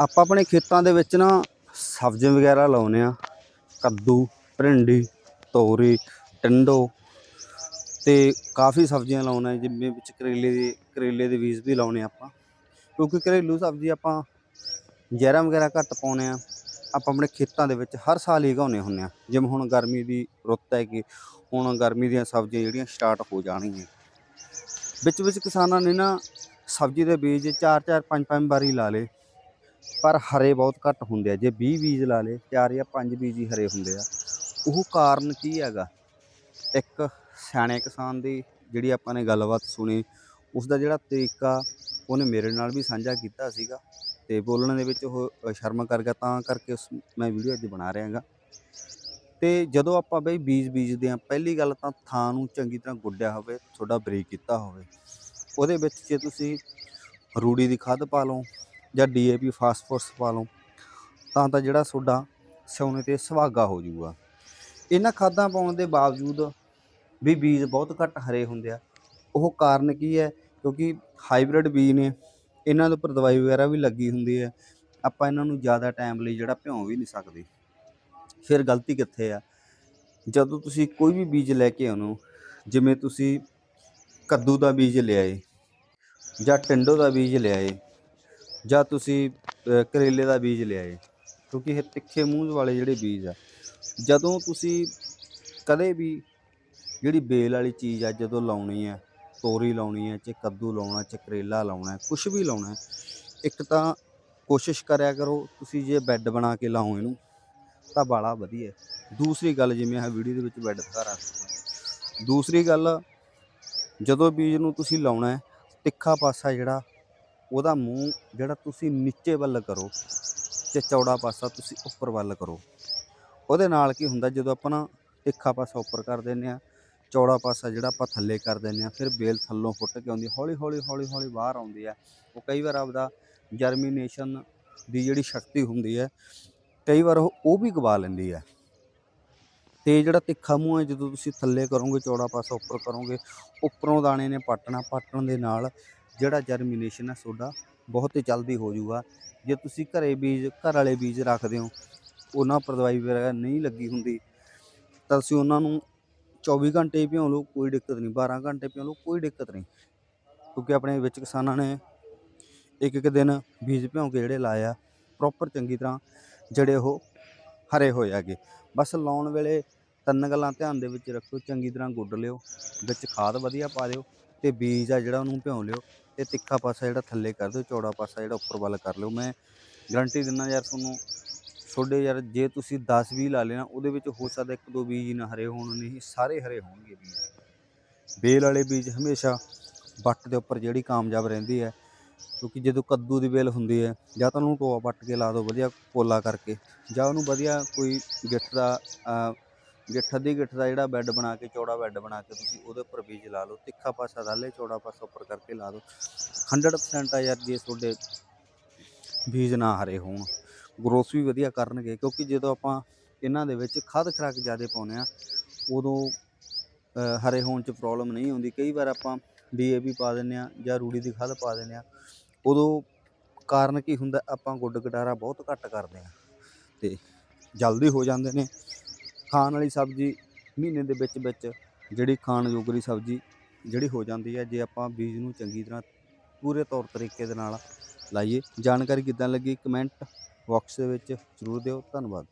ਆਪਾਂ ਆਪਣੇ ਖੇਤਾਂ ਦੇ ਵਿੱਚ ਨਾ ਸਬਜ਼ੀਆਂ ਵਗੈਰਾ ਲਾਉਨੇ ਆ ਕੱਦੂ, ਭਿੰਡੀ, ਤੋਰੀ, ਟਿੰਡੋ ਤੇ ਕਾਫੀ ਸਬਜ਼ੀਆਂ ਲਾਉਨੇ ਜਿਵੇਂ ਵਿੱਚ ਕਰੇਲੇ ਦੇ ਕਰੇਲੇ ਦੇ ਬੀਜ ਵੀ ਲਾਉਨੇ ਆਪਾਂ। ਕਿਉਂਕਿ ਘਰੇਲੂ ਸਬਜ਼ੀ ਆਪਾਂ ਜ਼ਹਿਰਾਂ ਵਗੈਰਾ ਘੱਟ ਪਾਉਨੇ ਆ ਆਪਾਂ ਆਪਣੇ ਖੇਤਾਂ ਦੇ ਵਿੱਚ ਹਰ ਸਾਲ ਹੀ ਉਗਾਉਂਦੇ ਹੁੰਨੇ ਆ ਜਿਵੇਂ ਹੁਣ ਗਰਮੀ ਦੀ ਰੁੱਤ ਹੈ ਕਿ ਹੁਣ ਗਰਮੀ ਦੀਆਂ ਸਬਜ਼ੀਆਂ ਜਿਹੜੀਆਂ ਸਟਾਰਟ ਹੋ ਜਾਣਗੀਆਂ। ਵਿੱਚ ਵਿੱਚ ਕਿਸਾਨਾਂ ਨੇ ਨਾ ਸਬਜ਼ੀ ਦੇ ਬੀਜ 4 4 5 5 ਵਾਰੀ ਲਾ ਲੇ ਪਰ ਹਰੇ ਬਹੁਤ ਘੱਟ ਹੁੰਦੇ ਆ। ਜੇ 20 ਬੀਜ ਲਾ ਲੇ 4 ਜਾਂ 5 ਬੀਜ ਹੀ ਹਰੇ ਹੁੰਦੇ ਆ। ਉਹ ਕਾਰਨ ਕੀ ਹੈਗਾ? ਇੱਕ ਸਿਆਣੇ ਕਿਸਾਨ ਦੀ ਜਿਹੜੀ ਆਪਾਂ ਨੇ ਗੱਲਬਾਤ ਸੁਣੀ ਉਸ ਦਾ ਜਿਹੜਾ ਤਰੀਕਾ ਉਹਨੇ ਮੇਰੇ ਨਾਲ ਵੀ ਸਾਂਝਾ ਕੀਤਾ ਸੀਗਾ ਤੇ ਬੋਲਣ ਦੇ ਵਿੱਚ ਉਹ ਸ਼ਰਮ ਕਰ ਗਿਆ, ਤਾਂ ਕਰਕੇ ਉਸ ਮੈਂ ਵੀਡੀਓ ਅੱਜ ਬਣਾ ਰਿਹਾ ਹੈਗਾ। ਤੇ ਜਦੋਂ ਆਪਾਂ ਬਈ ਬੀਜ ਬੀਜਦੇ ਆ ਪਹਿਲੀ ਗੱਲ ਤਾਂ ਥਾਂ ਨੂੰ ਚੰਗੀ ਤਰ੍ਹਾਂ ਗੁੱਡਿਆ ਹੋਵੇ ਥੋੜਾ ਬਰੀਕ ਕੀਤਾ ਹੋਵੇ। ਉਹਦੇ ਵਿੱਚ ਜੇ ਤੁਸੀਂ ਰੂੜੀ ਦੀ ਖਾਦ ਪਾ ਲਓ ਜਾਂ ਡੀਏਪੀ ਫਾਸਫੋਰਸ ਪਾ ਲਓ, ਤਾਂ ਤਾਂ ਜਿਹੜਾ ਤੁਹਾਡਾ ਸੋਨੇ ਤੇ ਸੁਹਾਗਾ ਹੋ ਜਾਊਗਾ ਇਹਨਾਂ ਖਾਦਾਂ ਪਾਉਣ ਦੇ ਬਾਵਜੂਦ ਵੀ ਬੀਜ ਬਹੁਤ ਘੱਟ ਹਰੇ ਹੁੰਦੇ ਆ। ਉਹ ਕਾਰਨ ਕੀ ਹੈ? ਕਿਉਂਕਿ ਹਾਈਬ੍ਰਿਡ ਬੀਜ ਨੇ, ਇਹਨਾਂ ਦੇ ਉੱਪਰ ਦਵਾਈ ਵਗੈਰਾ ਵੀ ਲੱਗੀ ਹੁੰਦੀ ਹੈ। ਆਪਾਂ ਇਹਨਾਂ ਨੂੰ ਜ਼ਿਆਦਾ ਟਾਈਮ ਲਈ ਜਿਹੜਾ ਭਿਉਂ ਵੀ ਨਹੀਂ ਸਕਦੇ। ਫਿਰ ਗਲਤੀ ਕਿੱਥੇ ਆ? ਜਦੋਂ ਤੁਸੀਂ ਕੋਈ ਵੀ ਬੀਜ ਲੈ ਕੇ ਆਉਣੋ, ਜਿਵੇਂ ਤੁਸੀਂ ਕੱਦੂ ਦਾ ਬੀਜ ਲਿਆਏ ਜਾਂ ਟਿੰਡੋ ਦਾ ਬੀਜ ਲਿਆਏ ਜਾਂ ਤੁਸੀਂ ਅ, ਕਰੇਲੇ ਦਾ ਬੀਜ ਲਿਆਏ ਕਿਉਂਕਿ ਇਹ ਤਿੱਖੇ ਮੂੰਹ ਵਾਲੇ ਜਿਹੜੇ ਬੀਜ ਆ ਜਦੋਂ ਤੁਸੀਂ ਕਦੇ ਵੀ ਜਿਹੜੀ ਬੇਲ ਵਾਲੀ ਚੀਜ਼ ਆ ਜਦੋਂ ਲਾਉਣੀ ਹੈ ਤੋਰੀ ਲਾਉਣੀ ਹੈ ਚਾਹੇ ਕੱਦੂ ਲਾਉਣਾ ਚਾਹੇ ਕਰੇਲਾ ਲਾਉਣਾ ਕੁਝ ਵੀ ਲਾਉਣਾ ਹੈ, ਇੱਕ ਤਾਂ ਕੋਸ਼ਿਸ਼ ਕਰਿਆ ਕਰੋ ਤੁਸੀਂ ਜੇ ਬੈੱਡ ਬਣਾ ਕੇ ਲਾਓ ਇਹਨੂੰ ਤਾਂ ਬਾਲਾ ਵਧੀਆ ਹੈ। ਦੂਸਰੀ ਗੱਲ ਜਿਵੇਂ ਆਹ ਵੀਡੀਓ ਦੇ ਵਿੱਚ ਬੈੱਡ ਦਿਖਾ ਰਿਹਾ ਦੂਸਰੀ ਗੱਲ ਜਦੋਂ ਬੀਜ ਨੂੰ ਤੁਸੀਂ ਲਾਉਣਾ ਹੈ ਤਿੱਖਾ ਪਾਸਾ ਜਿਹੜਾ ਉਹਦਾ ਮੂੰਹ ਜਿਹੜਾ ਤੁਸੀਂ ਨੀਚੇ ਵੱਲ ਕਰੋ ਤੇ ਚੌੜਾ ਪਾਸਾ ਤੁਸੀਂ ਉੱਪਰ ਵੱਲ ਕਰੋ। ਉਹਦੇ ਨਾਲ ਕੀ ਹੁੰਦਾ, ਜਦੋਂ ਆਪਾਂ ਨਾ ਤਿੱਖਾ ਪਾਸਾ ਉੱਪਰ ਕਰ ਦਿੰਦੇ ਆ ਚੌੜਾ ਪਾਸਾ ਜਿਹੜਾ ਆਪਾਂ ਥੱਲੇ ਕਰ ਦਿੰਦੇ ਆ ਫਿਰ ਬੇਲ ਥੱਲੋਂ ਫੁੱਟ ਕੇ ਆਉਂਦੀ, ਹੌਲੀ ਹੌਲੀ ਹੌਲੀ ਹੌਲੀ ਬਾਹਰ ਆਉਂਦੀ ਆ ਉਹ ਕਈ ਵਾਰ ਆਪਦਾ ਜਰਮੀਨੇਸ਼ਨ ਦੀ ਜਿਹੜੀ ਸ਼ਕਤੀ ਹੁੰਦੀ ਹੈ, ਕਈ ਵਾਰ ਉਹ ਉਹ ਵੀ ਗਵਾ ਲੈਂਦੀ ਹੈ। ਤੇ ਜਿਹੜਾ ਤਿੱਖਾ ਮੂੰਹ ਹੈ, ਜਦੋਂ ਤੁਸੀਂ ਥੱਲੇ ਕਰੋਗੇ, ਚੌੜਾ ਪਾਸਾ ਉੱਪਰ ਕਰੋਗੇ, ਉੱਪਰੋਂ ਦਾਣੇ ਨੇ ਪੱਟਣਾ, ਪੱਟਣ ਦੇ ਨਾਲ ਜਿਹੜਾ ਜਰਮੀਨੇਸ਼ਨ ਹੈ ਤੁਹਾਡਾ ਬਹੁਤ ਹੀ ਜਲਦੀ ਹੋ ਜਾਊਗਾ। ਜੇ ਤੁਸੀਂ ਘਰੇ ਬੀਜ, ਘਰ ਵਾਲੇ ਬੀਜ ਰੱਖਦੇ ਹੋ, ਉਹਨਾਂ ਪਰ ਦਵਾਈ ਵਗੈਰਾ ਨਹੀਂ ਲੱਗੀ ਹੁੰਦੀ, ਤਾਂ ਤੁਸੀਂ ਉਹਨਾਂ ਨੂੰ 24 ਘੰਟੇ ਭਿਉਂ ਲਓ, ਕੋਈ ਦਿੱਕਤ ਨਹੀਂ। 12 ਘੰਟੇ ਭਿਉਂ ਲਓ, ਕੋਈ ਦਿੱਕਤ ਨਹੀਂ। ਕਿਉਂਕਿ ਆਪਣੇ ਵਿੱਚ ਕਿਸਾਨਾਂ ਨੇ ਇੱਕ ਇੱਕ ਦਿਨ ਬੀਜ ਭਿਉਂ ਕੇ ਜਿਹੜੇ ਲਾਏ ਆ ਪ੍ਰੋਪਰ ਚੰਗੀ ਤਰ੍ਹਾਂ ਜਿਹੜੇ ਉਹ ਹਰੇ ਹੋਏ ਹੈਗੇ। ਬਸ ਲਾਉਣ ਵੇਲੇ ਤਿੰਨ ਗੱਲਾਂ ਧਿਆਨ ਦੇ ਵਿੱਚ ਰੱਖੋ ਚੰਗੀ ਤਰ੍ਹਾਂ ਗੁੱਡ ਲਿਓ, ਵਿੱਚ ਖਾਦ ਵਧੀਆ ਪਾ ਦਿਓ ਤੇ ਬੀਜ ਆ ਜਿਹੜਾ ਉਹਨੂੰ ਭਿਉਂ ਲਿਓ। ਤੇ ਤਿੱਖਾ ਪਾਸਾ ਜਿਹੜਾ ਥੱਲੇ ਕਰ ਦਿਓ, ਚੌੜਾ ਪਾਸਾ ਜਿਹੜਾ ਉੱਪਰ ਵੱਲ ਕਰ ਲਿਓ। ਮੈਂ ਗਰੰਟੀ ਦਿੰਦਾ ਯਾਰ ਤੁਹਾਨੂੰ, ਤੁਹਾਡੇ ਯਾਰ ਜੇ ਤੁਸੀਂ 10 ਵੀ ਲਾ ਲੈਣਾ, ਉਹਦੇ ਵਿੱਚ ਹੋ ਸਕਦਾ ਇੱਕ ਦੋ ਬੀਜ ਨਾ ਹਰੇ ਹੋਣ, ਨਹੀਂ, ਸਾਰੇ ਹਰੇ ਹੋਣਗੇ ਬੀਜ। ਬੇਲ ਵਾਲੇ ਬੀਜ ਹਮੇਸ਼ਾ ਵੱਟ ਦੇ ਉੱਪਰ ਜਿਹੜੀ ਕਾਮਯਾਬ ਰਹਿੰਦੀ ਹੈ, ਕਿਉਂਕਿ ਜਦੋਂ ਕੱਦੂ ਦੀ ਬੇਲ ਹੁੰਦੀ ਹੈ, ਜਾਂ ਤਾਂ ਉਹਨੂੰ ਟੋਆ ਪੱਟ ਕੇ ਲਾ ਦਿਓ, ਵਧੀਆ ਪੋਲਾ ਕਰਕੇ, ਜਾਂ ਉਹਨੂੰ ਵਧੀਆ ਕੋਈ ਗਿੱਠ ਦਾ ਗਿੱਠ ਦੀ ਗਿੱਠ ਦਾ ਜਿਹੜਾ ਬੈੱਡ ਬਣਾ ਕੇ, ਚੌੜਾ ਬੈੱਡ ਬਣਾ ਕੇ ਤੁਸੀਂ ਉਹਦੇ ਉੱਪਰ ਬੀਜ ਲਾ ਲਓ। ਤਿੱਖਾ ਪਾਸਾ ਲਾ ਥੱਲੇ ਚੌੜਾ ਪਾਸਾ ਉੱਪਰ ਕਰਕੇ ਲਾ ਦਿਓ। 100% ਆ ਯਾਰ, ਜੇ ਤੁਹਾਡੇ ਬੀਜ ਨਾ ਹਰੇ ਹੋਣ। ਗਰੋਥ ਵੀ ਵਧੀਆ ਕਰਨਗੇ, ਕਿਉਂਕਿ ਜਦੋਂ ਆਪਾਂ ਇਹਨਾਂ ਦੇ ਵਿੱਚ ਖਾਦ ਖਰਾਕ ਜ਼ਿਆਦਾ ਪਾਉਂਦੇ ਆ ਉਦੋਂ ਹਰੇ ਹੋਣ 'ਚ ਪ੍ਰੋਬਲਮ ਨਹੀਂ ਆਉਂਦੀ। ਕਈ ਵਾਰ ਆਪਾਂ ਡੀਏਪੀ ਪਾ ਦਿੰਦੇ ਆ ਜਾਂ ਰੂੜੀ ਦੀ ਖਾਦ ਪਾ ਦਿੰਦੇ ਆ ਉਦੋਂ ਕਾਰਨ ਕੀ ਹੁੰਦਾ? ਆਪਾਂ ਗੁੱਡ ਗਟਾਰਾ ਬਹੁਤ ਘੱਟ ਕਰਦੇ ਆ ਤੇ ਜਲਦੀ ਹੋ ਜਾਂਦੇ ਨੇ। ਖਾਣ ਵਾਲੀ ਸਬਜ਼ੀ ਮਹੀਨੇ ਦੇ ਵਿੱਚ ਵਿੱਚ ਜਿਹੜੀ ਖਾਣ ਯੋਗਰੀ ਸਬਜ਼ੀ ਜਿਹੜੀ ਹੋ ਜਾਂਦੀ ਹੈ, ਜੇ ਆਪਾਂ ਬੀਜ ਨੂੰ ਚੰਗੀ ਤਰ੍ਹਾਂ ਪੂਰੇ ਤੌਰ ਤਰੀਕੇ ਦੇ ਨਾਲ ਲਾਈਏ। ਜਾਣਕਾਰੀ ਕਿੱਦਾਂ ਲੱਗੀ? ਕਮੈਂਟ ਬਾਕਸ ਦੇ ਵਿੱਚ ਜ਼ਰੂਰ ਦਿਓ। ਧੰਨਵਾਦ।